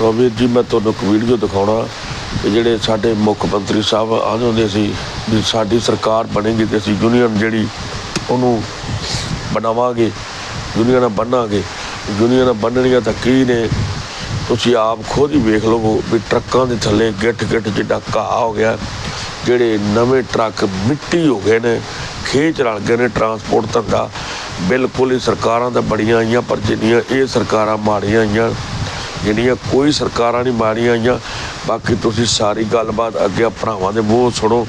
ਲਓ ਵੀਰ ਜੀ, ਮੈਂ ਤੁਹਾਨੂੰ ਇੱਕ ਵੀਡੀਓ ਦਿਖਾਉਣਾ। ਕਿ ਜਿਹੜੇ ਸਾਡੇ ਮੁੱਖ ਮੰਤਰੀ ਸਾਹਿਬ ਆਉਂਦੇ ਹੁੰਦੇ ਸੀ, ਵੀ ਸਾਡੀ ਸਰਕਾਰ ਬਣੇਗੀ ਤੇ ਅਸੀਂ ਯੂਨੀਅਨ ਜਿਹੜੀ ਉਹਨੂੰ ਬਣਾਵਾਂਗੇ ਯੂਨੀਅਨ ਬਣਾਂਗੇ। ਯੂਨੀਅਨ ਬਣਨੀਆਂ ਤਾਂ ਕੀ ਨੇ? ਤੁਸੀਂ ਆਪ ਖੁਦ ਹੀ ਵੇਖ ਲਵੋ ਵੀ ਟਰੱਕਾਂ ਦੇ ਥੱਲੇ ਗਿੱਠ ਗਿੱਠ ਜਿੱਡਾ ਘਾਹ ਹੋ ਗਿਆ। ਜਿਹੜੇ ਨਵੇਂ ਟਰੱਕ ਮਿੱਟੀ ਹੋ ਗਏ ਨੇ ਖੇਚ ਰਲ ਗਏ ਨੇ ਟਰਾਂਸਪੋਰਟ ਧੰਦਾ। ਬਿਲਕੁਲ ਹੀ ਸਰਕਾਰਾਂ ਤਾਂ ਬੜੀਆਂ ਆਈਆਂ, ਪਰ ਜਿੰਨੀਆਂ ਇਹ ਸਰਕਾਰਾਂ ਮਾੜੀਆਂ ਆਈਆਂ ਜਿਹੜੀਆਂ ਕੋਈ ਸਰਕਾਰਾਂ ਨਹੀਂ ਮਾਰੀਆਂ ਆਈਆਂ, ਬਾਕੀ ਤੁਸੀਂ ਸਾਰੀ ਗੱਲਬਾਤ ਅੱਗੇ ਭਰਾਵਾਂ ਦੇ ਮੂੰਹ ਸੁਣੋ।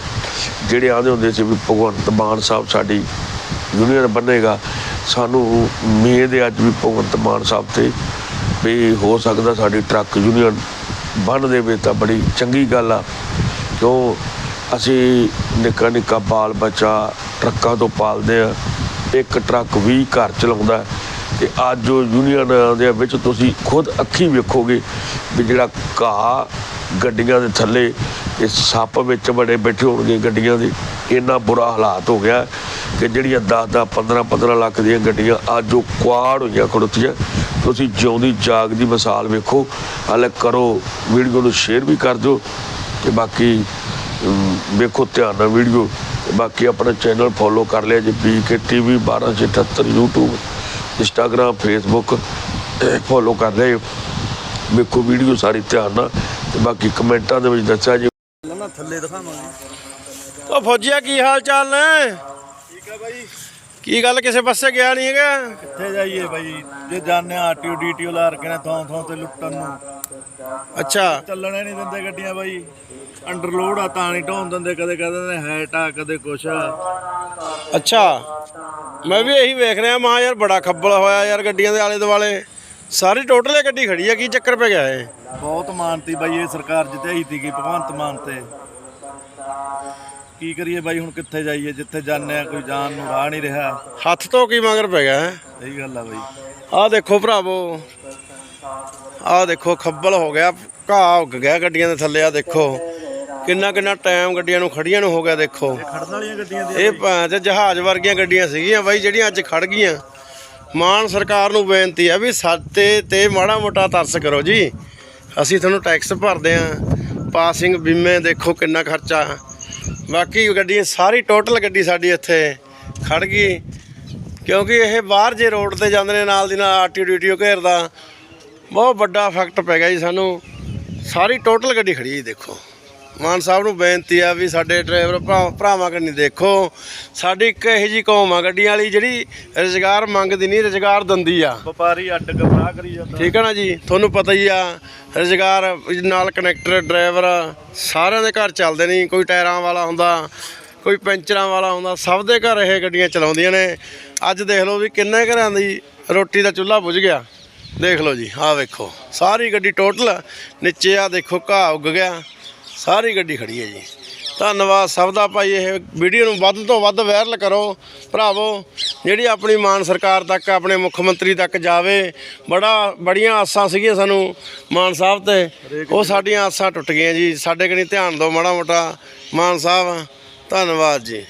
ਜਿਹੜੇ ਆਂਦੇ ਹੁੰਦੇ ਸੀ ਵੀ ਭਗਵੰਤ ਮਾਨ ਸਾਹਿਬ ਸਾਡੀ ਯੂਨੀਅਨ ਬਣੇਗਾ ਸਾਨੂੰ ਉਮੀਦ ਹੈ ਅੱਜ ਵੀ ਭਗਵੰਤ ਮਾਨ ਸਾਹਿਬ ਤੇ ਵੀ ਹੋ ਸਕਦਾ ਸਾਡੀ ਟਰੱਕ ਯੂਨੀਅਨ ਬਣ ਦੇਵੇ, ਤਾਂ ਬੜੀ ਚੰਗੀ ਗੱਲ ਆ। ਕਿਉਂ? ਅਸੀਂ ਨਿੱਕਾ ਨਿੱਕਾ ਬਾਲ ਬੱਚਾ ਟਰੱਕਾਂ ਤੋਂ ਪਾਲਦੇ ਆ, ਇੱਕ ਟਰੱਕ ਵੀ ਘਰ ਚਲਾਉਂਦਾ ਤੇ ਅੱਜ ਉਹ ਯੂਨੀਅਨ ਦੇ ਵਿੱਚ ਤੁਸੀਂ ਖੁਦ ਅੱਖੀ ਵੇਖੋਗੇ ਵੀ ਜਿਹੜਾ ਘਾਹ ਗੱਡੀਆਂ ਦੇ ਥੱਲੇ ਇਹ ਸੱਪ ਵਿੱਚ ਬੜੇ ਬੈਠੇ ਹੋਣਗੇ ਗੱਡੀਆਂ ਦੇ, ਇੰਨਾ ਬੁਰਾ ਹਾਲਾਤ ਹੋ ਗਿਆ ਕਿ ਜਿਹੜੀਆਂ 10 10 15 15 ਲੱਖ ਦੀਆਂ ਗੱਡੀਆਂ ਅੱਜ ਉਹ ਕੁਆੜ ਹੋਈਆਂ, ਖੜੋਤੀਆਂ। ਤੁਸੀਂ ਜਿਉਂਦੀ ਜਾਗਦੀ ਮਿਸਾਲ ਵੇਖੋ, ਹਾਲੇ ਕਰੋ ਵੀਡੀਓ ਨੂੰ ਸ਼ੇਅਰ ਵੀ ਕਰ ਦਿਓ ਤੇ ਬਾਕੀ ਵੇਖੋ ਧਿਆਨ ਨਾਲ ਵੀਡੀਓ ਤੇ ਬਾਕੀ ਆਪਣਾ ਚੈਨਲ ਫੋਲੋ ਕਰ ਲਿਆ ਜੀ PK TV 1278 YouTube Instagram Facebook follow ਕਰ ਲਿਓ ਵੇਖੋ ਵੀਡੀਓ ਸਾਰੀ ਧਿਆਨ ਨਾਲ ਤੇ ਬਾਕੀ ਕਮੈਂਟਾਂ ਦੇ ਵਿੱਚ ਦੱਸਿਆ ਜੀ। ਨਾ ਥੱਲੇ ਦਿਖਾਵਾਂਗੇ ਉਹ ਫੌਜੀਆ ਕੀ ਹਾਲ ਚਾਲ ਨੇ? ਠੀਕ ਹੈ ਬਾਈ। ਕੀ ਗੱਲ ਕਿਸੇ ਪਾਸੇ ਗਿਆ ਨਹੀਂ ਹੈਗਾ? ਕਿੱਥੇ ਜਾਈਏ ਬਾਈ? ਜੇ ਜਾਣਦੇ ਆ ਆਰਟੀਓ ਡੀਟੀਓ ਲਾ ਰੱਖੇ ਨੇ ਥਾਂ ਥਾਂ ਤੇ ਲੁੱਟਣ ਨੂੰ। ਅੱਛਾ। ਚੱਲਣੇ ਨਹੀਂ ਦਿੰਦੇ ਗੱਡੀਆਂ ਬਾਈ। ਅੰਡਰਲੋਡ ਆ ਤਾਂ ਨਹੀਂ ਢੋਣ ਦਿੰਦੇ। ਕਦੇ ਕਹਿੰਦੇ ਨੇ ਹੈਟ ਆ ਕਦੇ ਕੁਛ। ਆ ਅੱਛਾ। ਮੈਂ ਵੀ ਇਹੀ ਵੇਖ ਰਿਹਾ ਮਾਂ ਯਾਰ ਬੜਾ ਖੱਬਲ ਹੋਇਆ ਯਾਰ ਗੱਡੀਆਂ ਦੇ ਆਲੇ ਦੁਆਲੇ। ਸਾਰੀ ਟੋਟਲ ਇਹ ਗੱਡੀ ਖੜੀ ਆ ਕੀ ਚੱਕਰ ਪੈ ਗਿਆ ਏ ਬਹੁਤ ਮਾਨਤੀ ਬਾਈ ਇਹ ਸਰਕਾਰ ਜਿੱਤੇ ਸੀਗੀ ਭਗਵੰਤ ਮਾਨ ਤੇ। ਕੀ ਕਰੀਏ ਬਾਈ ਹੁਣ ਕਿੱਥੇ ਜਾਈਏ ਜਿੱਥੇ ਜਾਂਦੇ ਆ ਕੋਈ ਜਾਣ ਨੂੰ ਰਾਹ ਨਹੀਂ ਰਿਹਾ। ਹੱਥ ਤੋਂ ਕੀ ਮਗਰ ਪੈ ਗਿਆ ਹੈ। ਸਹੀ ਗੱਲ ਆ ਬਾਈ। ਆਹ ਦੇਖੋ ਭਰਾਵੋ ਆਹ ਦੇਖੋ ਖੱਬਲ ਹੋ ਗਿਆ ਘਾਹ ਉੱਗ ਗਿਆ ਗੱਡੀਆਂ ਦੇ ਥੱਲੇ ਆ ਦੇਖੋ। ਕਿੰਨਾ ਕਿੰਨਾ ਟਾਈਮ ਗੱਡੀਆਂ ਨੂੰ ਖੜੀਆਂ ਨੂੰ ਹੋ ਗਿਆ ਦੇਖੋ। ਖੜਨ ਵਾਲੀਆਂ ਗੱਡੀਆਂ ਦੀ ਇਹ ਭਾਂ ਤੇ ਜਹਾਜ਼ ਵਰਗੀਆਂ ਗੱਡੀਆਂ ਸੀਗੀਆਂ ਬਾਈ ਜਿਹੜੀਆਂ ਅੱਜ ਖੜ ਗਈਆਂ। ਮਾਨ ਸਰਕਾਰ ਨੂੰ ਬੇਨਤੀ ਹੈ ਵੀ ਸਾਡੇ ਤੇ ਮਾੜਾ ਮੋਟਾ ਤਰਸ ਕਰੋ ਜੀ। ਅਸੀਂ ਤੁਹਾਨੂੰ ਟੈਕਸ ਭਰਦੇ ਆਂ। ਪਾਸਿੰਗ ਬੀਮੇ ਦੇਖੋ ਕਿੰਨਾ ਖਰਚਾ। ਬਾਕੀ ਗੱਡੀ ਸਾਰੀ ਟੋਟਲ ਗੱਡੀ ਸਾਡੀ ਇੱਥੇ ਖੜ ਗਈ। ਕਿਉਂਕਿ ਇਹ ਬਾਹਰ ਜੇ ਰੋਡ ਤੇ ਜਾਂਦੇ ਨੇ ਨਾਲ ਦੀ ਨਾਲ ਆਰਟੀਓ ਡੀਟੀਓ ਘੇਰਦਾ ਬਹੁਤ ਵੱਡਾ ਇਫੈਕਟ ਪੈ ਗਿਆ ਜੀ ਸਾਨੂੰ। ਸਾਰੀ ਟੋਟਲ ਗੱਡੀ ਖੜੀ ਜੀ ਦੇਖੋ। ਮਾਨ ਸਾਹਿਬ ਨੂੰ ਬੇਨਤੀ ਆ ਵੀ ਸਾਡੇ ਡਰਾਈਵਰ ਭਰਾ- ਭਰਾਵਾਂ ਕੰਨੀ ਦੇਖੋ। ਸਾਡੀ ਇੱਕ ਇਹੋ ਜੀ ਕੌਮ ਆ ਗੱਡੀਆਂ ਵਾਲੀ ਜਿਹੜੀ ਰੁਜ਼ਗਾਰ ਮੰਗਦੀ ਨਹੀਂ ਰੁਜ਼ਗਾਰ ਦਿੰਦੀ ਆ। ਵਪਾਰੀ ਅੱਡ ਗਮਰਾਹ ਕਰੀ ਜਾਂਦਾ। ਠੀਕ ਹੈ ਨਾ ਜੀ? ਤੁਹਾਨੂੰ ਪਤਾ ਹੀ ਆ ਰੁਜ਼ਗਾਰ ਨਾਲ ਕਨੈਕਟਰ ਡਰਾਈਵਰ ਸਾਰਿਆਂ ਦੇ ਘਰ ਚੱਲਦੇ ਨਹੀਂ। ਕੋਈ ਟਾਇਰਾਂ ਵਾਲਾ ਹੁੰਦਾ ਕੋਈ ਪੈਂਚਰਾਂ ਵਾਲਾ ਹੁੰਦਾ ਸਭ ਦੇ ਘਰ ਇਹ ਗੱਡੀਆਂ ਚਲਾਉਂਦੀਆਂ ਨੇ। ਅੱਜ ਦੇਖ ਲਓ ਵੀ ਕਿੰਨੇ ਘਰਾਂ ਦੀ ਰੋਟੀ ਦਾ ਚੁੱਲ੍ਹਾ ਬੁਝ ਗਿਆ। ਦੇਖ ਲਓ ਜੀ ਆਹ ਵੇਖੋ। ਸਾਰੀ ਗੱਡੀ ਟੋਟਲ ਨੀਚੇ ਆ ਦੇਖੋ ਘਾਹ ਉੱਗ ਗਿਆ। ਸਾਰੀ ਗੱਡੀ ਖੜੀ ਹੈ ਜੀ। ਧੰਨਵਾਦ ਸਭ ਦਾ ਭਾਈ ਇਹ ਵੀਡੀਓ ਨੂੰ ਵੱਧ ਤੋਂ ਵੱਧ ਵਾਇਰਲ ਕਰੋ। ਭਰਾਵੋ ਜਿਹੜੀ ਆਪਣੀ ਮਾਨ ਸਰਕਾਰ ਤੱਕ ਆਪਣੇ ਮੁੱਖ ਮੰਤਰੀ ਤੱਕ ਜਾਵੇ ਬੜਾ ਬੜੀਆਂ ਆਸਾਂ ਸੀਗੀਆਂ ਸਾਨੂੰ ਮਾਨ ਸਾਹਿਬ ਤੇ। ਉਹ ਸਾਡੀਆਂ ਆਸਾਂ ਟੁੱਟ ਗਈਆਂ ਜੀ। ਸਾਡੇ ਕਨੀ ਧਿਆਨ ਦਿਓ ਮਾੜਾ ਮੋਟਾ। ਮਾਨ ਸਾਹਿਬ ਧੰਨਵਾਦ ਜੀ।